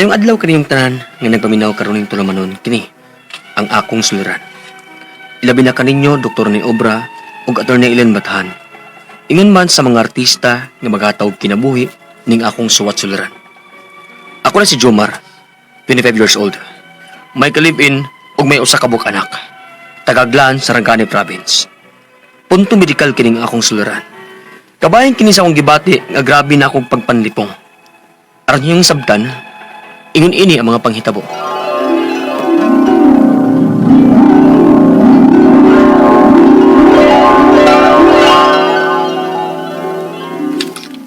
Mayong adlaw kaniyong tanan nga nagpaminaw karon ning tulamanon kini ang akong suliran. Ilabi na kaninyo Dr. ni Obra ug Attorney Ellen Bathan. Ingon man sa mga artista nga magatawag kinabuhi ning akong suwat suliran. Ako na si Jomar, 25 years old. May kalib-in ug may usa ka anak. Tagaglan sa Rangkane Province. Punto medikal kining akong suliran. Kabayan kini sa akong gibati nga grabe na akong pagpanlipong. Aron yung sabtan, ingon ini ang mga panghitabo.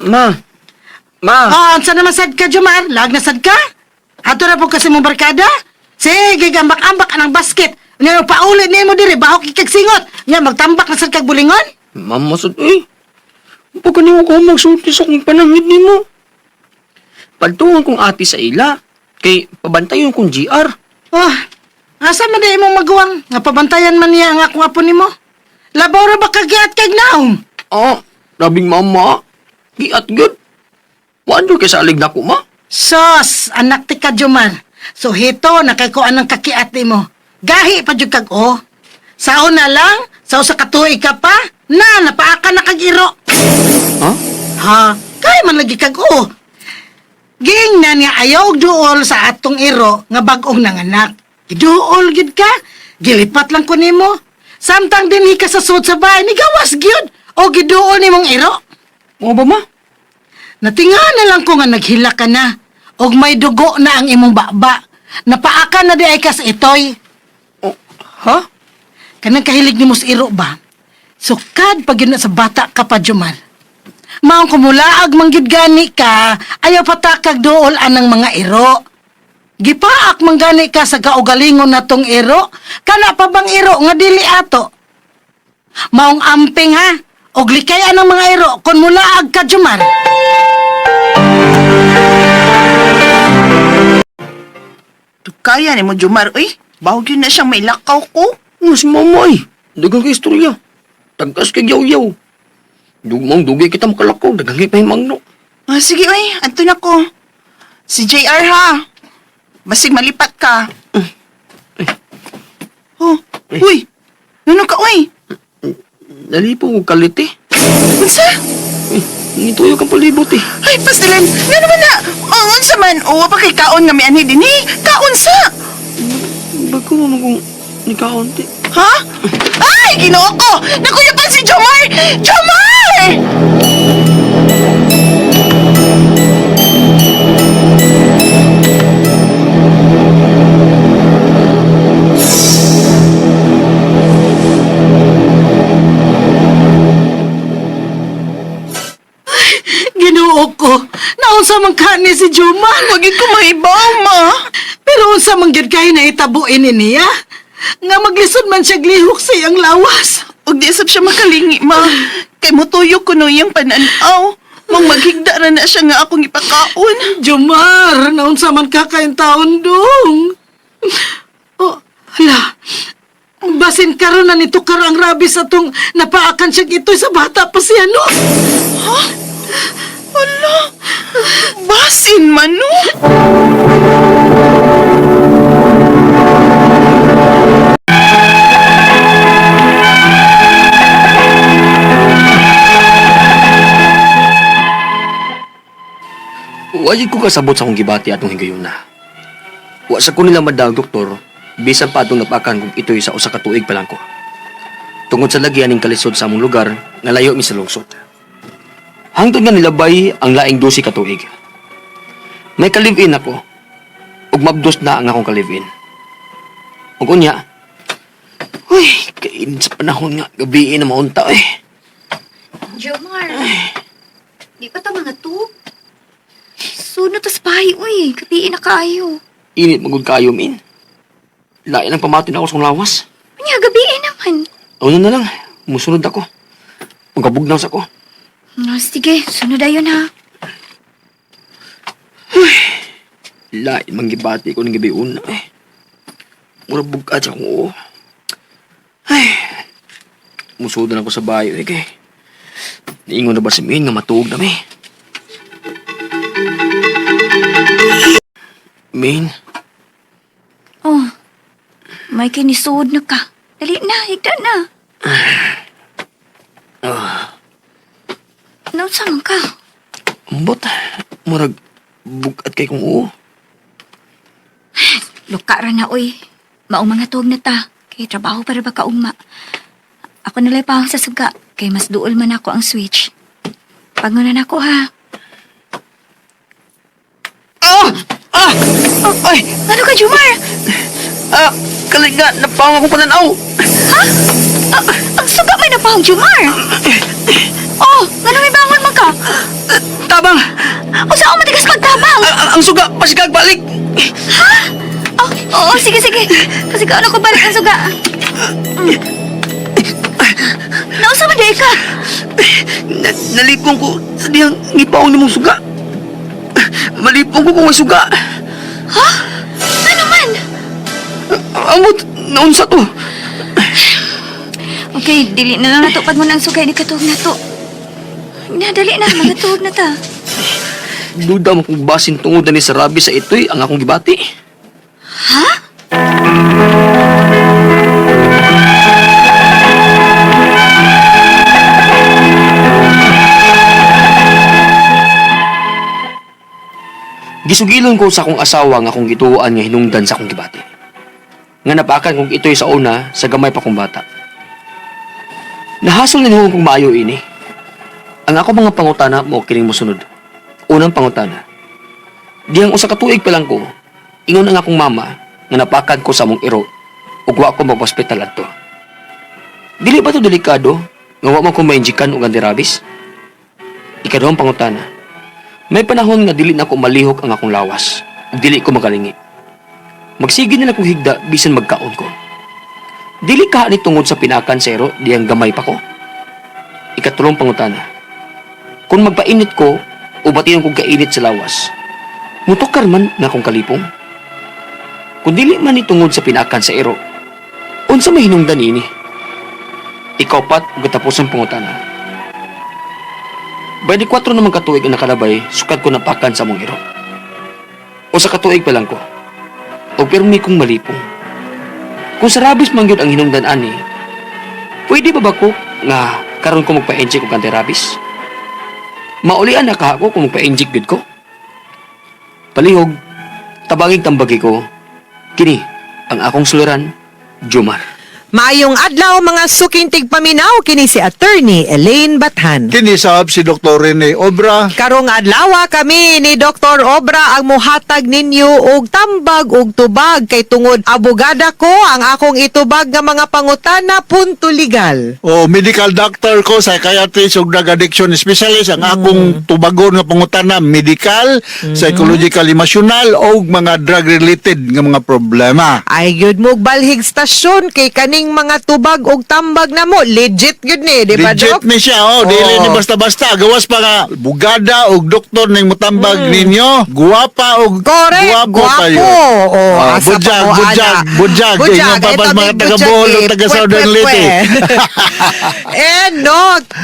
Ma! Ma! Oh, ansa naman sad ka, Jomar? Lag na sad ka? Ato na po kasi mong barkada? Sige, gambak-ambak anang basket. Nga paulit niya mo diri, bahok ikag singot. Nga magtambak na sad kag bulingon. Ma'am, masud eh. Pagka niyo ko magsulti sa kong panangit ni mo. Pagtungan kong ati sa ila, kay pabantayon kong GR. Oh, asa man di imong maguwang? Nga pabantayan man niya ang akong apo nimo. Labaw ra ba kagiat kag naong? Ah, rabing mama. Giat good. Wando kay sa alig na ko, ma. Sos, anak ti ka, Jomar. So hito, nakay ko anang kakiat mo. Gahi pa jud kag o. Sao na lang, sao sa katuig ka pa, na, napaaka na kag iro. Ha? Ha? Kaya man lagi kag o. Ging na niya ayaw duol sa atong iro nga bag-ong nanganak. Giduol gid ka. Gilipat lang ko nimo. Samtang dinhi ka sa sud sa bahay ni gawas gyud o giduol nimong iro. Mo ba, ma? Natinga na lang ko nga naghila ka na. Og may dugo na ang imong baba. Napaaka na di ay kas itoy. Oh, ha? Kanang kahilig ni sa iro ba? Sukad pag yun na sa bata ka pa, Jumar. Maong kumulaag manggid gani ka, ayaw patakag dool anang mga iro. Gipaak manggani ka sa kaugalingon na tong iro, kana pa bang iro nga dili ato? Maong amping ha, og likayan ang mga iro kon mulaag ka, Jumar. Kaya ni mo, Jumar, uy. Bahog yun na siyang may lakaw ko. Ano si mama eh? Dagang ka istorya. Tagkas kay yaw-yaw. Dugmang dugi kita makalakaw. Dagang kay pahimang no. Ah, sige, uy. Anto na ko. Si JR, ha? Basig malipat ka. Oh, uy. Ano ka, uy? Nalipo ko kalit eh. Unsa? Ngituyo kang palibot eh. Ay, pastilan. Nga naman na. Oh, unsa man. O, pa kay kaon nga may anhi din, eh. Kaon sa. Bago mo kung nikaunti. Ha? Ay, ginoo ko! Nakuyapan si Jomar! Jomar! Ginoo ko, naunsa man kani si Jumar. Wagin ko maibaw, ma. Pero unsa man gyud kay nahitabuin ni niya? Nga maglisod man siya glihok sa iyang lawas. Ug di sab siya makalingi, ma. Kay mutuyok ko no iyang pananaw. Mang maghigda ra na siya nga akong ipakaon. Jomar, naunsa man ka kayong taon dong. Oh, hala. Basin karon na nito karo ang rabis atong napaakan siya ito sa bata pa siya, no? Hala. Basin man, no? Wajid ko kasabot sa akong gibati atong higayon na. Wa sa ko nila madag doktor, bisan pa atong napakan kung ito'y sa usa ka tuig pa lang ko. Tungod sa lagyan ning kalisod sa among lugar, nga layo mi sa lungsod. Hangtod nga nilabay ang laing dosi ka tuig. May kalivin ako, ug mabdos na ang akong kalivin. Ug unya, Uy, kain sa panahon nga, gabi na maunta eh. Jomar, di pa ta mga to? Suno tas bahay, uy. Kapiin na kaayo. Init magud kayo min. Lain ang pamatin ako sa akong lawas. Kanya, gabiin naman. Ano na lang, musunod ako. Magkabugnaw sa ko. No, sige, sunod ayon ha. Lain manggibati ko ng gabi una eh. Mura siya kung oo. Ay, musudan ako sa bayo eh kay. Niingon na ba si Min nga matuog na mi? Main, Oh, may kinisod na ka. Dali na, higda na. Nausa man ka. ambot. Murag, bugat kay kong uo. Luka ra na, uy. Maong mga tuog na ta. Kay trabaho para ba kaugma. Ako nalay pa sa suga. Kay mas duol man ako ang switch. Pangunan ako, ha? Ah! Ah! Ay! Ano ka, Jumar? Ah! Kalinga, napawang akong pananaw! Ah, ang suga may napahong, Jumar. Oh, ano may bangon man ka? Tabang! O saan matigas pagtabang? Ang, ang, ang suga, pasigag balik! Oh, oo, sige, sige. Kasi kaano ko balik ang suga. Mm. Nausa man ka? Na, nalipong ko sa diyang ngipaw ni mong suga. Malipong ko kung may suga. Ha? Ano man? Amot, naunsa to. Okay, dili na lang nato pag mo nang sugay di katuog na to. Na, dali na, magatuog na ta. Duda mo kung basin tungod na ni sa rabi sa ito'y ang akong gibati. Ha? Gisugilon ko sa akong asawa nga akong gituan nga hinungdan sa akong gibati. Nga napakan kong ito'y sa una sa gamay pa kong bata. Nahasol ni kong maayo ini. Ang ako mga pangutana mo kining mosunod. Unang pangutana. Diyang usa ka tuig pa lang ko, ingon ang akong mama nga napakan ko sa mong iro ug wa ko mag-hospital adto. Dili ba to delikado nga wa man ko mainjikan og antirabis? Ikaduhang pangutana. May panahon nga dili na ko malihok ang akong lawas. Dili ko magalingi. Magsige na lang kong higda bisan magkaon ko. Dili ka ni tungod sa pinakan sero diyang gamay pa ko. Ikatulong pangutana. Kung magpainit ko o batiyon kong kainit sa lawas, mutokar man na akong kalipong. Kung dili man ni tungod sa pinakan sa ero, unsa may hinungdan ini? Ikaw pat ug katapos ang pangutana. Bali 4 naman katuig ang nakalabay, sukat ko napakan sa mong iro. O sa katuig pa lang ko. O pirmi kong malipong. Kung sa rabis man yun ang hinungdan ani, pwede ba ba ko nga karon ko magpa-inject og anti-rabies? Maulian na ka ako kung magpa-inject gud ko. Palihog, tabangig tambagi ko, kini ang akong suliran, Jumar. Maayong adlaw mga sukintig paminaw kini si attorney Elaine Bathan. Kinisab si Dr. Rene Obra. Karong adlaw kami ni Dr. Obra ang muhatag ninyo og tambag og tubag kay tungod abogada ko ang akong itubag nga mga pangutana punto legal. O medical doctor ko, psychiatrist ug drug addiction specialist ang akong tubagon nga pangutana medical, psychological, emotional ug mga drug related nga mga problema. Ay gyud mo balhig stasyon kay kaning mga tubag og tambag na mo legit gyud ni di ba Legit Dok? ni siya, oh, dili ni basta-basta. Gawas pa nga, bugada og doktor ning mutambag ninyo. Guwapa Mm. Correct, guwapo guwapo. kayo. Oh, Ah, asa budyag, pa budyag, ana. budyag. Budyag, Tingnan pa ba ito, mga may taga budyag Bohol eh. ug taga Pwe, Southern pwe, Leyte. pwe. eh no,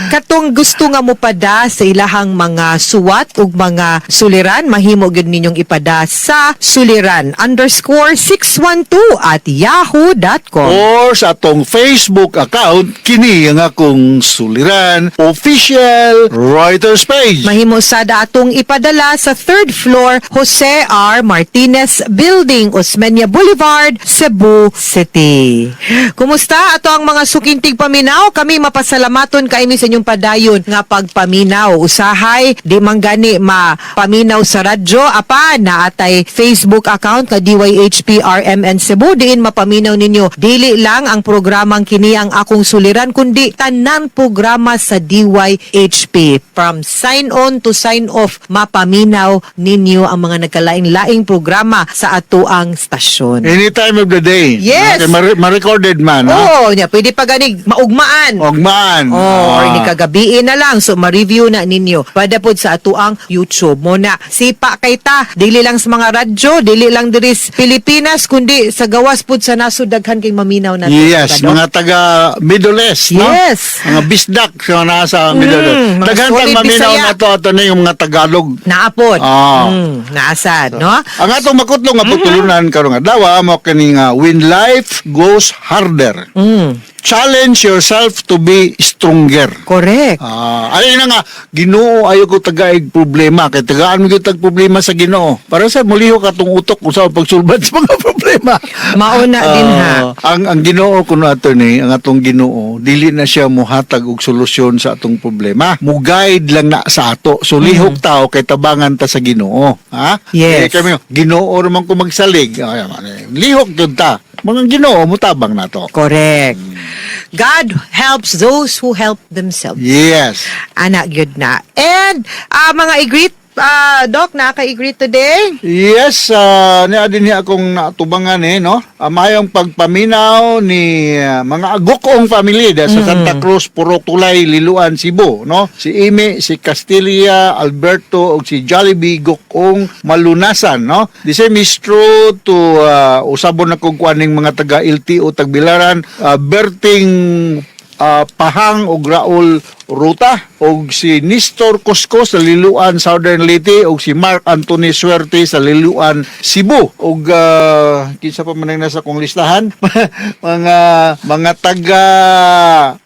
katong gusto nga mo pada sa ilahang mga suwat ug mga suliran, mahimo gyud ninyong ipada sa suliran underscore 612 at yahoo.com. or sa atong Facebook account kini ang akong suliran official writers page. Mahimo sada atong ipadala sa third floor Jose R. Martinez Building, Osmeña Boulevard, Cebu City. Kumusta ato ang mga sukintig paminaw? Kami mapasalamaton kaini sa inyong padayon nga pagpaminaw. Usahay, di man gani mapaminaw sa radyo. Apa, naatay Facebook account nga DYHPRMN Cebu. Diin mapaminaw ninyo. Dili lang ang programang kini ang akong suliran, kundi tanan programa sa DYHP. From sign on to sign off, mapaminaw ninyo ang mga nagkalaing-laing programa sa atuang stasyon. Any time of the day. Yes. Okay, ma- ma-recorded man. Oo, nya pwede pa ganig maugmaan. Ogman. Oh, or Ah. ni kagabiin na lang so ma-review na ninyo. Pada pod sa atuang YouTube mo na. Sipa kay ta, dili lang sa mga radyo, dili lang diri Pilipinas kundi sa gawas pod sa nasud daghan kay maminaw na. Yes, Dok? mga taga Middle East, no? Yes. Mga bisdak sa nasa Middle East. Mm, mga Daghan solid maminaw Bisaya. na to ato na yung mga Tagalog. Naapod. Ah. Mm, naasad, no? Ang atong makutlong nga pagtulunan karong adlaw mo kani nga when life goes harder. Mm, Challenge yourself to be stronger. correct. Ah, ayun na nga, Ginoo ayo ko tagaig problema kay tagaan mo gyud tag problema sa Ginoo. Para sa muliho ka tong utok kung sa pagsulbad sa mga problema. Mauna din ha. Ah, Ang ang Ginoo kuno ato ni, ang atong Ginoo, dili na siya mohatag og solusyon sa atong problema. Mo guide lang na sa ato. So lihok tao kay tabangan ta sa Ginoo, ha? Mm-hmm. Yes. Kaya kami, Ginoo man ko magsalig. Ay, man, lihok jud ta. Mga Ginoo mutabang nato. Correct. God helps those who help themselves. Yes. Anak gyud na. And ah, mga igreet, ah, Doc, naka-igreet today? Yes, uh, niya din niya akong natubangan eh, no? Uh, mayong pagpaminaw ni ah, mga agokong family da sa Santa Cruz, Purok Tulay, Liluan, Cebu, no? Si Imi, si Castilla, Alberto, ug si Jollibee Gokong Malunasan, no? The same is true to uh, usabon na kong kuaning mga taga LTO Tagbilaran, uh, Berting ah, Pahang ug Raul Ruta og si Nestor Cosco sa Liluan Southern Leyte og si Mark Anthony Suerte sa Liluan Cebu. Og ah, kinsa pa man ang nasa kong listahan? Mga mga taga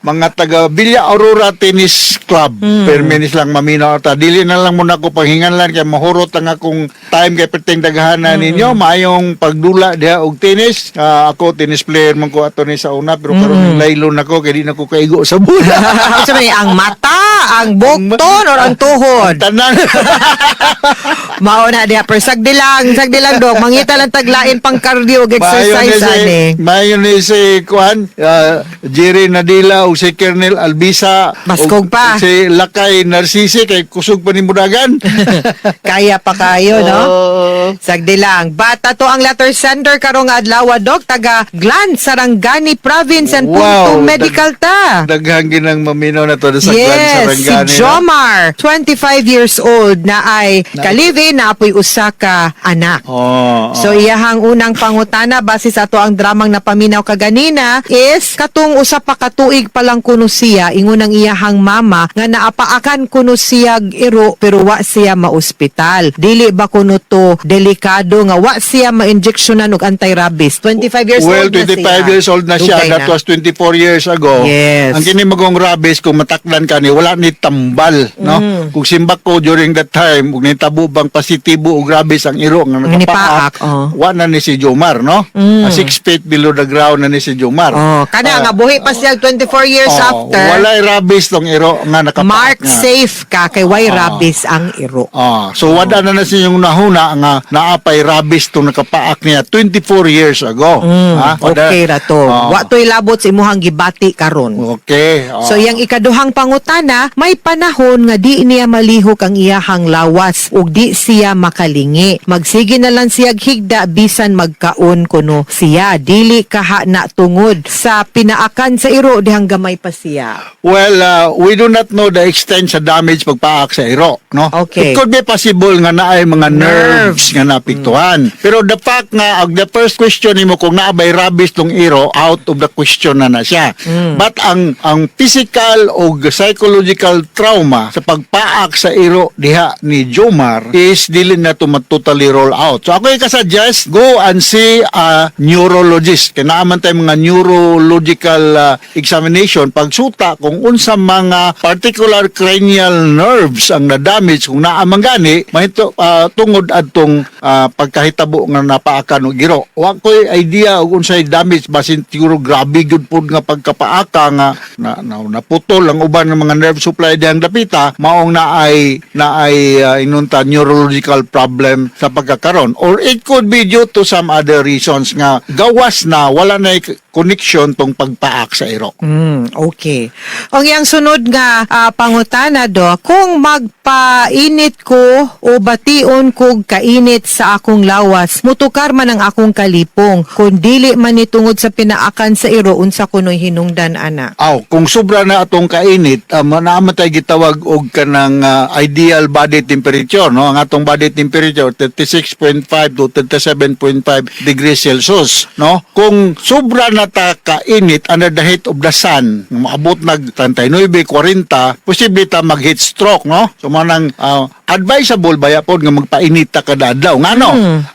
mga taga Villa Aurora Tennis Club. Permenis lang maminaw ta dili na lang muna ko panghinganlan kay mahurot lang akong time kay perting daghanan ninyo. Maayong pagdula diha og tennis. Ah, ako tennis player man ko ato ni sa una pero karon mm. laylon ako kay di na ko kaigo sa bola Sa ang mata, ang bukton, or ang tuhod. tanan Mauna diha, pero sagdi lang, sagdi lang, Doc. Mangita lang taglain pang cardio ug exercise, ani. Mayon ni si Kuan, uh, Jerry Nadila o si Kernel Albisa. Baskog o pa. Si Lakay Narcisi kay kusog pa ni Mudagan. Kaya pa kayo, no? Oo. Sagdi lang. Bata to ang letter sender karong adlaw, Doc. Taga Glan, Sarangani Province and Wow, Punto Medical ta. Daghang ginang maminaw na to sa Yes, si? Jomar, 25 years old, na ay kalive na apoy usa ka anak. Oo. So iyahang unang pangutana base sa ato ang dramang napaminaw kaganina is katong usa pa katuig pa lang kuno siya ingon ang iyahang mama nga naapaakan kuno siya iro pero wa siya maospital. Dili ba kuno to delikado nga wa siya ma-injectionan og anti-rabies. 25 years well, old na 25 siya. years old na siya. That was 24 years ago. Yes. Ang kini magong rabies, kung matakdan ka ni, wala ni tambal. No? Mm. Kung simbak ko during that time, kung nitabo bang positibo o rabies ang iro nga nakapaak, oh. wa na ni si Jomar, no? Mm. A six feet below the ground na ni si Jomar. Oh, kada Ah, nga buhi pa siya 24 years oh, after. Walay rabies tong iro nga nakapaak Mark nga. safe ka kay why Ah. rabies ang iro. Ah, so wala na na siyang nahuna nga naapay rabies tong nakapaak niya 24 years ago. Mm, Ha? Wala- okay ra to. Ah. Wa to'y labot sa imuhang gibati karon. Okay. ah. So yang ikaduhang pangutana, may panahon nga di niya malihok ang iyahang lawas ug di siya makalingi. Magsige na lang siya higda bisan magkaon kuno siya. Dili kaha na tungod sa pinaakan sa iro dihang gamay pa siya. Well, uh, we do not know the extent sa damage pagpaak sa iro, no? Okay. It could be possible nga naay mga nerves, Nerves. nga napiktuhan. Pero the fact nga, og the first question nimo kung naabay rabies tong iro, out of the question na na siya. But ang ang physical o psychological trauma sa pagpaak sa iro diha ni Jomar is dili na to totally roll out. So ako i-suggest, go and see a neurologist. Kaya naaman tayo mga neurological uh, examination pagsuta kung unsa mga particular cranial nerves ang na-damage kung naamang gani mahito uh, tungod adtong uh, pagkahitabo nga napaakan og giro. Wa ko'y idea og unsay damage basin siguro grabe gud pud nga pagkapaaka nga na, na, naputol ang uban ng mga nerve supply dihang dapita maong naay naay uh, inunta neurological problem sa pagkakaron or it could be due to some other reasons nga gawas na wala na connection tong pagpaak sa iro. Mm, okay. Ang yang sunod nga ah, pangutana do, kung magpainit ko o bation kog kainit sa akong lawas, mutukar man ang akong kalipong. Kung dili man ni tungod sa pinaakan sa iro unsa kunoy hinungdan ana. Aw, kung sobra na atong kainit, um, naaman tayo gitawag og kanang ah, ideal body temperature, no? Ang atong body temperature 36.5 to 37.5 degrees Celsius, no? Kung sobra na ta kainit under the heat of the sun, maabot nag 39, 40, posible ta mag heat stroke, no? So manang ah, advisable ba yapon nga magpainit ta kada adlaw. Ngano?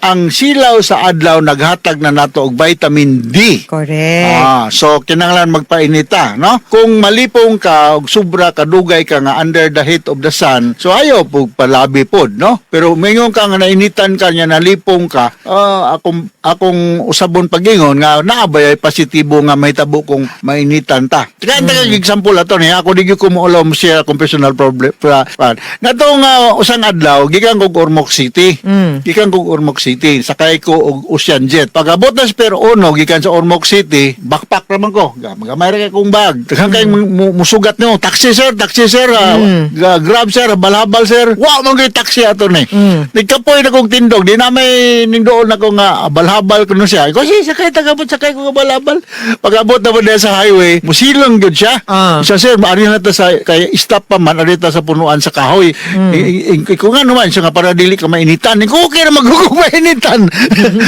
Ang silaw sa adlaw naghatag na nato og vitamin D. Correct. Ah, so kinahanglan magpainita, no? Kung malipong ka og sobra kadugay ka nga under the heat of the sun, so ayo pug palabi pod, no? Pero mingon ka nga nainitan ka nya nalipong ka, ah, akong akong usabon pagingon nga naabay ay positibo nga may tabo kung mainitan ta. Kaya mm. example ato ni ako di ko mo siya akong personal problem. Pa, pa. Nato nga usang adlaw gikan kog Ormoc City. Mm. Gikan kog Ormoc City, sakay ko og Ocean Jet. Pagabot na Pero Uno, gikan sa Ormoc City, backpack naman ko. Ga- Magamay ra kay kong bag. Tagang kay mu- musugat nyo. Taxi sir, taxi sir. ah, ga- grab sir, balhabal sir. Wa man gyud taxi ato ni. Nagkapoy na kong tindog. Di na may nindoon na ko nga ah, balhabal ko no siya. Kasi sakay tagabot sakay ko nga balhabal. Pagabot na mo sa highway, musilong gyud siya. Ah. Siya sir, maari na ta sa kay stop pa man ari ta sa punuan sa kahoy. I- i- Ikaw nga naman siya nga para dili ka mainitan. Ikaw okay na magugong mainitan.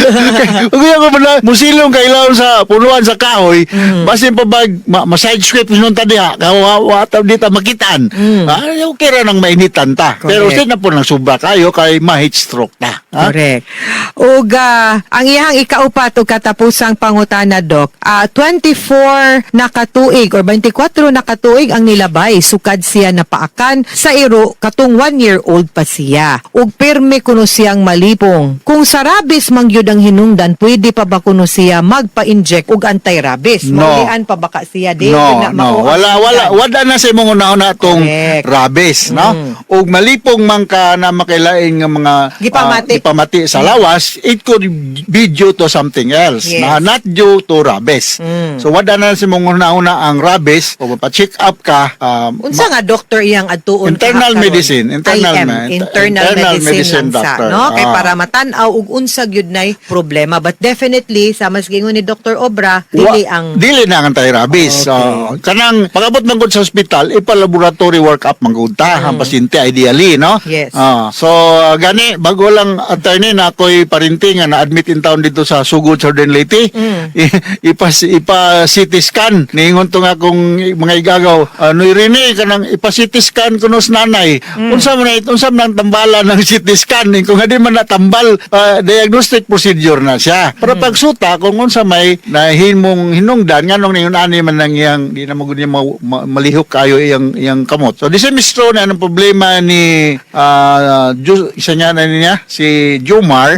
Kaya ko pala musilong kay ilaw sa punuan sa kahoy. Basin pa bag ma, ma side script nun ta diha. Kawa wa ta dita makitaan. Ah, okay ra nang mainitan ta. Pero Correct. sin na po nang subra kayo kay ma-heat stroke ta. Ha? Correct. Ug ah, ang iyang ikaupat o katapusang pangutana dok, ah, 24 na katuig or 24 na katuig ang nilabay sukad siya napaakan sa iro katong 1 year old pa siya. Ug pirme kuno siyang malipong. Kung sa rabies man gyud ang hinungdan, pwede pa ba kuno siya magpa-inject og anti-rabies? No. Maulian pa baka siya di No, na no. mao ang Wala, wala. hinungdan. Wala na sa imong una-una tong Correct. rabies, no? Ug malipong man ka na makailain nga mga Gipamati. ah, gipamati sa lawas, it could be due to something else. Yes. Na not due to rabies. Mm. So wala na sa imong una-una ang rabies, o pa-check up ka, um, Unsa nga doktor iyang adtuon Internal medicine, internal IM, med- internal, internal medicine, medicine lang sa, doctor. no? Kay Ah. para matan-aw ug unsa gyud nay problema but definitely sa mas gingon ni Dr. Obra dili ang dili na ang anti-rabies. Okay. So, kanang pagabot man sa ospital, ipa-laboratory workup man gud ta ang pasyente ideally, no? Mm. Yes. Ah, so uh, gani bago lang attorney na ako'y parinting nga na-admit in town dito sa Sugod Southern Leyte. Mm. Ipa ipa CT scan ningon to nga kung mga igagaw uh, no irene kanang ipa CT scan kuno sa nanay. Mm. Unsa man it unsa man tambala ng CT scan Eh, kung hindi man natambal uh, diagnostic procedure na siya. Pero Mm. pagsuta kung unsa may nahimong hinungdan nganong ningon ani man nang iyang di na magud niya ma- ma- malihok kayo iyang iyang kamot. So this is na ang problema ni uh, Ju- isa niya na niya si Jomar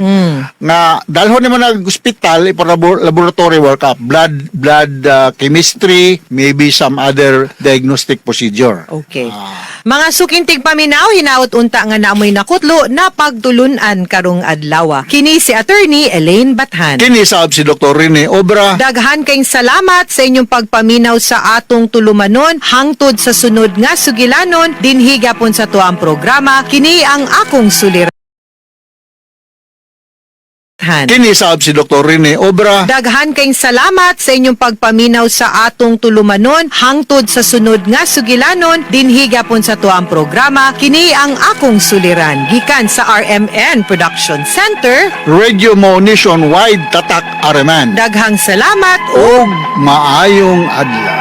nga dalhon ni man nag hospital ipa laboratory workup blood blood uh, chemistry maybe some other diagnostic procedure. Okay. Mga sukintig paminaw hinaut unta nga naamoy nakutlo na pagtulunan karong adlaw. Kini si attorney Elaine Bathan. Kini saab si Dr. Rene Obra Daghan kayong salamat sa inyong pagpaminaw sa atong tulumanon hangtod sa sunod nga sugilanon dinhi gapon sa tuang programa kini ang akong suliran. Kini saab si Dr. Rene Obra Daghan kayong salamat sa inyong pagpaminaw sa atong tulumanon hangtod sa sunod nga sugilanon dinhi gapon sa tuang programa kini ang akong suliran gikan sa RMN Production Center Radio Mo Nationwide Tatak Araman. daghang salamat Og maayong adlaw.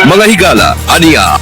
Mga higala, aniya,